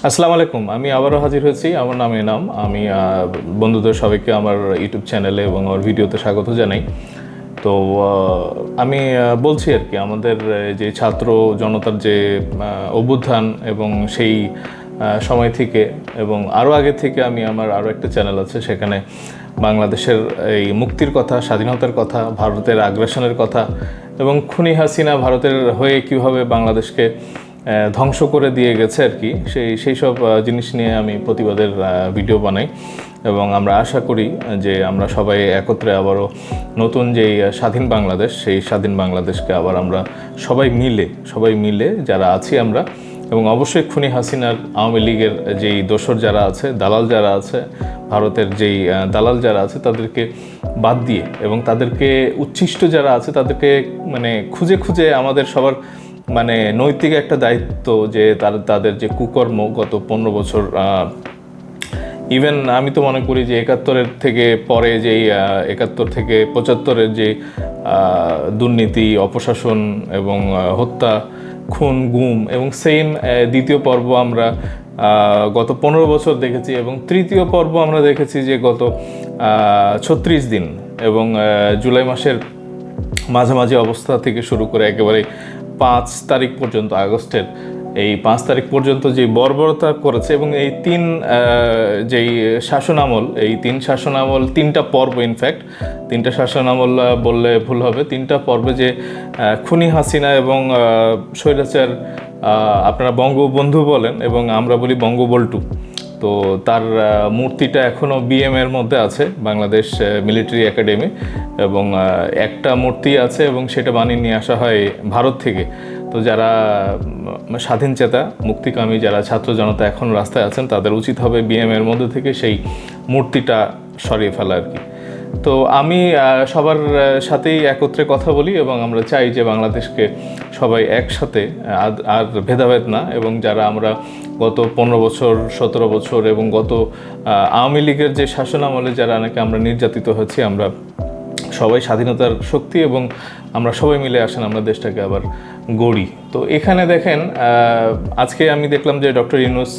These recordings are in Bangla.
আসসালামু আলাইকুম, আমি আবারও হাজির হয়েছি। আমার নাম এনাম। আমি বন্ধুদের সবাইকে আমার ইউটিউব চ্যানেলে এবং আমার ভিডিওতে স্বাগত জানাই। তো আমি বলছি আর কি, আমাদের যে ছাত্র জনতার যে অভ্যুত্থান এবং সেই সময় থেকে এবং আরও আগে থেকে আমি আমার আরও একটা চ্যানেল আছে, সেখানে বাংলাদেশের এই মুক্তির কথা, স্বাধীনতার কথা, ভারতের আগ্রাসনের কথা এবং খুনি হাসিনা ভারতের হয়ে কীভাবে বাংলাদেশকে ধ্বংস করে দিয়ে গেছে আর কি। সেই সেই সব জিনিস নিয়ে আমি প্রতিবাদের ভিডিও বানাই এবং আমরা আশা করি যে আমরা সবাই একত্রে আবারও নতুন যেই স্বাধীন বাংলাদেশ, সেই স্বাধীন বাংলাদেশকে আবার আমরা সবাই মিলে সবাই মিলে যারা আছি আমরা এবং অবশ্যই খুনি হাসিনার আওয়ামী লীগের যেই দোসর যারা আছে, দালাল যারা আছে, ভারতের যেই দালাল যারা আছে, তাদেরকে বাদ দিয়ে এবং তাদেরকে উচ্ছিষ্ট যারা আছে, তাদেরকে মানে খুঁজে খুঁজে আমাদের সবার মানে নৈতিক একটা দায়িত্ব যে তার, তাদের যে কুকর্ম গত পনেরো বছর ইভেন আমি তো মনে করি যে একাত্তরের থেকে পরে যেই একাত্তর থেকে পঁচাত্তরের যে দুর্নীতি, অপশাসন এবং হত্যা, খুন, গুম এবং সেম দ্বিতীয় পর্ব আমরা গত পনেরো বছর দেখেছি এবং তৃতীয় পর্ব আমরা দেখেছি যে গত ছত্রিশ দিন এবং জুলাই মাসের মাঝামাঝি অবস্থা থেকে শুরু করে একেবারে পাঁচ তারিখ পর্যন্ত, আগস্টের এই পাঁচ তারিখ পর্যন্ত যে বর্বরতা করেছে এবং এই তিন যেই শাসন আমল এই তিন শাসন আমল তিনটা পর্ব ইনফ্যাক্ট তিনটা শাসন আমল বললে ভুল হবে, তিনটা পর্বে যে খুনি হাসিনা এবং স্বৈরাচার আপনারা বঙ্গবন্ধু বলেন এবং আমরা বলি বঙ্গবল্টু। তো তার মূর্তিটা এখনও বিএম এর মধ্যে আছে, বাংলাদেশ মিলিটারি একাডেমি এবং একটা মূর্তি আছে এবং সেটা বানিয়ে নিয়ে আসা হয় ভারত থেকে। তো যারা স্বাধীন চেতা, মুক্তিকামী যারা ছাত্র জনতা এখন রাস্তায় আছেন, তাদের উচিত হবে বিএম এর মধ্যে থেকে সেই মূর্তিটা সরিয়ে ফেলা আর কি। তো আমি সবার সাথেই একত্রে কথা বলি এবং আমরা চাই যে বাংলাদেশকে সবাই একসাথে আর ভেদাভেদ না এবং যারা আমরা গত পনেরো বছর, সতেরো বছর এবং গত আওয়ামী লীগের যে শাসন আমলে যারা নাকি আমরা নির্যাতিত হয়েছি, আমরা সবাই স্বাধীনতার শক্তি এবং আমরা সবাই মিলে আসেন, আমরা দেশটাকে আবার গড়ি। তো এখানে দেখেন আজকে আমি দেখলাম যে ডক্টর ইউনুস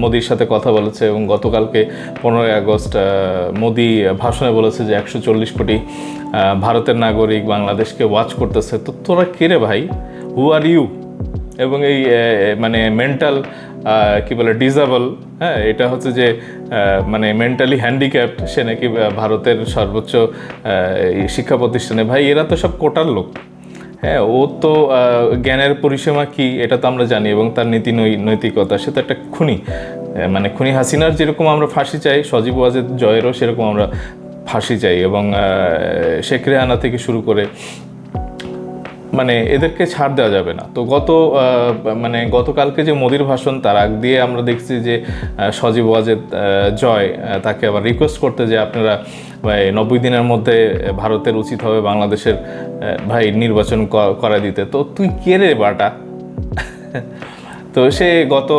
মোদির সাথে কথা বলেছে এবং গতকালকে পনেরোই আগস্ট মোদি ভাষণে বলেছে যে একশো চল্লিশ কোটি ভারতের নাগরিক বাংলাদেশকে ওয়াচ করতেছে। তো তোরা কে রে ভাই? হু আর ইউ এবং এই মানে মেন্টাল কি বলে ডিজাবল হ্যাঁ এটা হচ্ছে যে মানে মেন্টালি হ্যান্ডিক্যাপ্ট সে নাকি ভারতের সর্বোচ্চ শিক্ষা প্রতিষ্ঠানে। ভাই, এরা তো সব কোটার লোক। হ্যাঁ ও তো জ্ঞানের পরিসীমা কি, এটা তো আমরা জানি এবং তার নীতি নৈতিকতা, সে তো একটা খুনি। মানে খুনি হাসিনার যেরকম আমরা ফাঁসি চাই, সজীব ওয়াজেদ জয়েরও সেরকম আমরা ফাঁসি চাই এবং শেখ রেহানা থেকে শুরু করে মানে এদেরকে ছাড় দেওয়া যাবে না। তো গত মানে গতকালকে যে মোদির ভাষণ তার আগ দিয়ে আমরা দেখছি যে সজীব ওয়াজেদ জয় তাকে আবার রিকোয়েস্ট করতে যে আপনারা ভাই, নব্বই দিনের মধ্যে ভারতের উচিত হবে বাংলাদেশের ভাই নির্বাচন করা দিতে। তো তুই কে রে বাটা? তো সে গত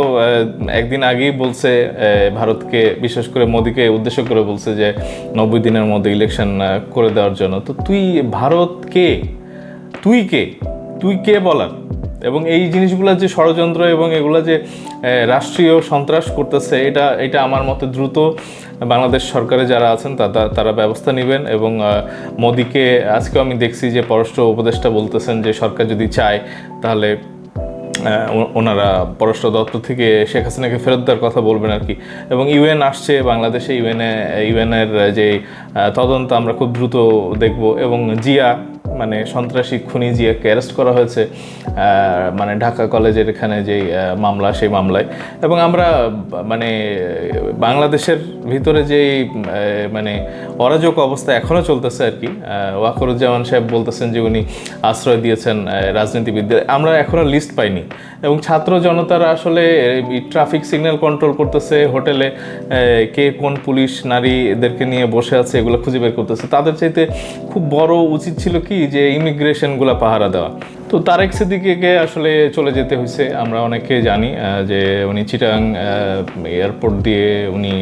একদিন আগেই বলছে ভারতকে বিশেষ করে মোদিকে উদ্দেশ্য করে বলছে যে নব্বই দিনের মধ্যে ইলেকশন করে দেওয়ার জন্য। তো তুই ভারত কে? তুই কে? তুই কে বলার? এবং এই জিনিসগুলো যে ষড়যন্ত্র এবং এগুলো যে রাষ্ট্রীয় সন্ত্রাস করতেছে, এটা এটা আমার মতে দ্রুত বাংলাদেশ সরকারে যারা আছেন তারা তারা ব্যবস্থা নেবেন এবং মোদিকে, আজকেও আমি দেখছি যে পররাষ্ট্র উপদেষ্টা বলতেছেন যে সরকার যদি চায়, তাহলে ওনারা পররাষ্ট্র দপ্তর থেকে শেখ হাসিনাকে ফেরত দেওয়ার কথা বলবেন আর কি। এবং ইউএন আসছে বাংলাদেশে ইউএনএ ইউএনের যে তদন্ত আমরা খুব দ্রুত দেখব এবং জিয়া মানে সন্ত্রাসী খুনি জিয়াকে অ্যারেস্ট করা হয়েছে মানে ঢাকা কলেজের এখানে যে মামলা, সেই মামলায়। এবং আমরা মানে বাংলাদেশের ভিতরে যে মানে অরাজক অবস্থা এখনও চলতেছে আর কি ওয়াকরুজ্জামান সাহেব বলতেছেন যে উনি আশ্রয় দিয়েছেন রাজনীতিবিদদের। আমরা এখনও লিস্ট পাইনি। এবং ছাত্র জনতারা আসলে ট্রাফিক সিগন্যাল কন্ট্রোল করতেছে, হোটেলে কে কোন পুলিশ, নারী এদেরকে নিয়ে বসে আছে, এগুলো খুঁজে বের করতেছে। তাদের চাইতে খুব বড় উচিত ছিল কি যে ইমিগ্রেশনগুলো পাহারা দেওয়া। তো তারেক সিদ্দিকিকে আসলে চলে যেতে হয়েছে আমরা অনেকে জানি যে উনি চিটাং এয়ারপোর্ট দিয়ে উনি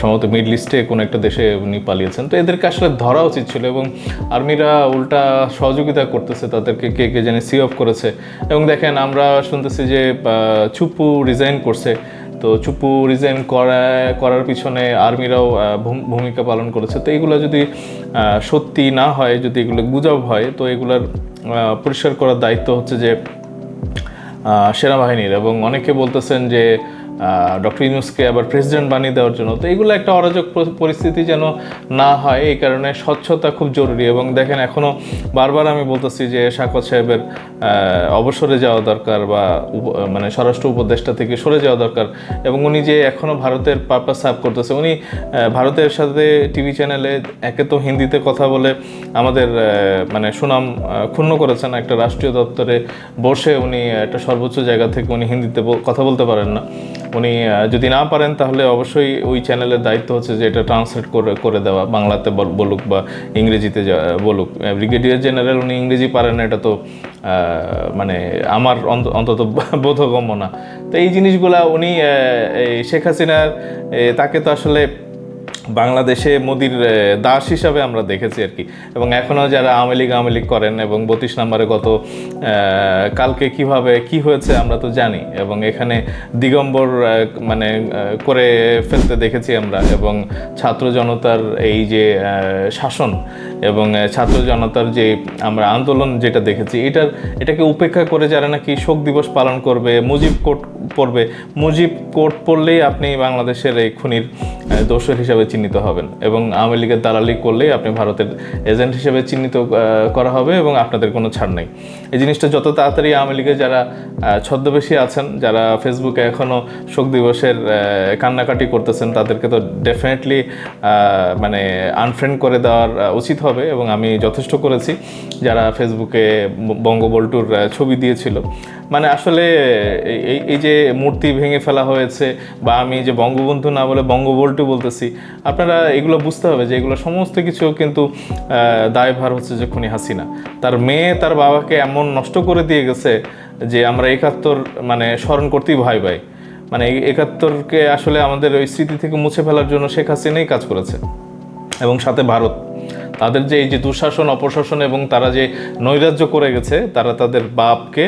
সম্ভবত মিডল ইস্টে কোনো একটা দেশে উনি পালিয়েছেন। তো এদেরকে আসলে ধরা উচিত ছিল এবং আর্মিরা উল্টা সহযোগিতা করতেছে, তাদেরকে কে কে জানি সি অফ করেছে। এবং দেখেন আমরা শুনতেছি যে চুপ্পু রিজাইন করছে। তো চুপু রিজাইন করা, করার পিছনে আর্মিরাও ভূমিকা পালন করেছে। তো এগুলো যদি সত্যি না হয়, যদি এগুলো গুজব হয়, তো এগুলোর পরিষ্কার করার দায়িত্ব হচ্ছে যে সেনাবাহিনীর। এবং অনেকে বলতেছেন যে ডক্টর ইউনুসকে আবার প্রেসিডেন্ট বানিয়ে দেওয়ার জন্য। তো এগুলো একটা অরাজক পরিস্থিতি যেন না হয়, এই কারণে স্বচ্ছতা খুব জরুরি। এবং দেখেন এখনও বারবার আমি বলতেছি যে শাকত সাহেবের অবসরে যাওয়া দরকার বা মানে স্বরাষ্ট্র উপদেষ্টা থেকে সরে যাওয়া দরকার। এবং উনি যে এখনও ভারতের পারপাস সার্ভ করতেছে, উনি ভারতের সাথে টিভি চ্যানেলে একে তো হিন্দিতে কথা বলে আমাদের মানে সুনাম ক্ষুণ্ণ করেছেন। একটা রাষ্ট্রীয় দপ্তরে বসে উনি একটা সর্বোচ্চ জায়গা থেকে উনি হিন্দিতে কথা বলতে পারেন না। উনি যদি না পারেন তাহলে অবশ্যই ওই চ্যানেলের দায়িত্ব হচ্ছে যে এটা ট্রান্সলেট করে করে দেওয়া, বাংলাতে বলুক বা ইংরেজিতে বলুক। ব্রিগেডিয়ার জেনারেল উনি ইংরেজি পারেন এটা তো মানে আমার অন্ত- অন্তত বোধগম্য না। তো এই জিনিসগুলা উনি শেখ হাসিনার তাকে তো আসলে বাংলাদেশে মোদির দাস হিসাবে আমরা দেখেছি আর কি। এবং এখনও যারা আওয়ামী লীগ আওয়ামী লীগ করেন এবং বত্রিশ নম্বরে গত কালকে কীভাবে কি হয়েছে আমরা তো জানি। এবং এখানে দিগম্বর মানে করে ফেলতে দেখেছি আমরা। এবং ছাত্র জনতার এই যে শাসন এবং ছাত্র জনতার যে আমরা আন্দোলন যেটা দেখেছি, এটার, এটাকে উপেক্ষা করে যারা নাকি শোক দিবস পালন করবে, মুজিব কোর্ট পড়বে মুজিব কোর্ট পড়লেই আপনি বাংলাদেশের এই খুনির দোষর হিসাবে চিহ্নিত হবেন এবং আওয়ামী লীগের দালালি করলেই আপনি ভারতের এজেন্ট হিসেবে চিহ্নিত করা হবে এবং আপনাদের কোনো ছাড় নেই। এই জিনিসটা যত তাড়াতাড়ি আওয়ামী লীগের যারা ছদ্মবেশী আছেন, যারা ফেসবুকে এখনও শোক দিবসের কান্নাকাটি করতেছেন, তাদেরকে তো ডেফিনেটলি মানে আনফ্রেন্ড করে দেওয়ার উচিত হবে এবং আমি যথেষ্ট করেছি। যারা ফেসবুকে বঙ্গবল্টুর ছবি দিয়েছিল। মানে আসলে এই এই যে মূর্তি ভেঙে ফেলা হয়েছে বা আমি যে বঙ্গবন্ধু না বলে বঙ্গবল্টু বলতেছি আপনারা এগুলো বুঝতে হবে যে এগুলো সমস্ত কিছু কিন্তু দায়ভার হচ্ছে যে খুনি হাসিনা। তার মেয়ে, তার বাবাকে এমন নষ্ট করে দিয়ে গেছে যে আমরা একাত্তর মানে স্মরণ করতেই ভয় পাই। মানে একাত্তরকে আসলে আমাদের ওই স্মৃতি থেকে মুছে ফেলার জন্য শেখ হাসিনাই কাজ করেছে। এবং সাথে ভারত। তাদের যে এই যে দুঃশাসন, অপশাসন এবং তারা যে নৈরাজ্য করে গেছে, তারা তাদের বাপকে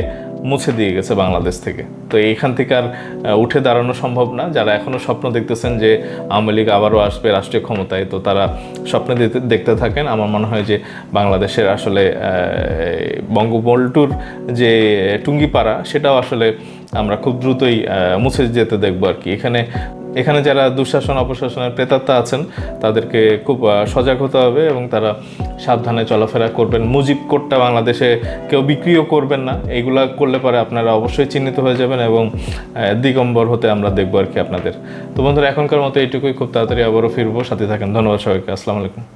মুছে দিয়ে গেছে বাংলাদেশ থেকে। তো এইখান থেকে আর উঠে দাঁড়ানো সম্ভব না। যারা এখনও স্বপ্ন দেখতেছেন যে আওয়ামী লীগ আবারও আসবে রাষ্ট্রীয় ক্ষমতায়, তো তারা স্বপ্নে দেখতে- থাকেন। আমার মনে হয় যে বাংলাদেশের আসলে বঙ্গবল্টুর যে টুঙ্গিপাড়া, সেটাও আসলে আমরা খুব দ্রুতই মুছে যেতে দেখব আর কি। এখানে এখানে যারা দুঃশাসন, অপশাসনের প্রেতাত্মা আছেন, তাদেরকে খুব সজাগ হতে হবে এবং তারা সাবধানে চলাফেরা করবেন। মুজিব কোটটা বাংলাদেশে কেউ বিক্রিও করবেন না। এইগুলা করলে পরে আপনারা অবশ্যই চিহ্নিত হয়ে যাবেন। এবং আহ, দিগম্বর হতে আমরা দেখব আর কি আপনাদের। তো বন্ধুরা এখনকার মতো এইটুকুই। খুব তাড়াতাড়ি আবারও ফিরবো। সাথে থাকেন। ধন্যবাদ সবাইকে। আসসালামু আলাইকুম।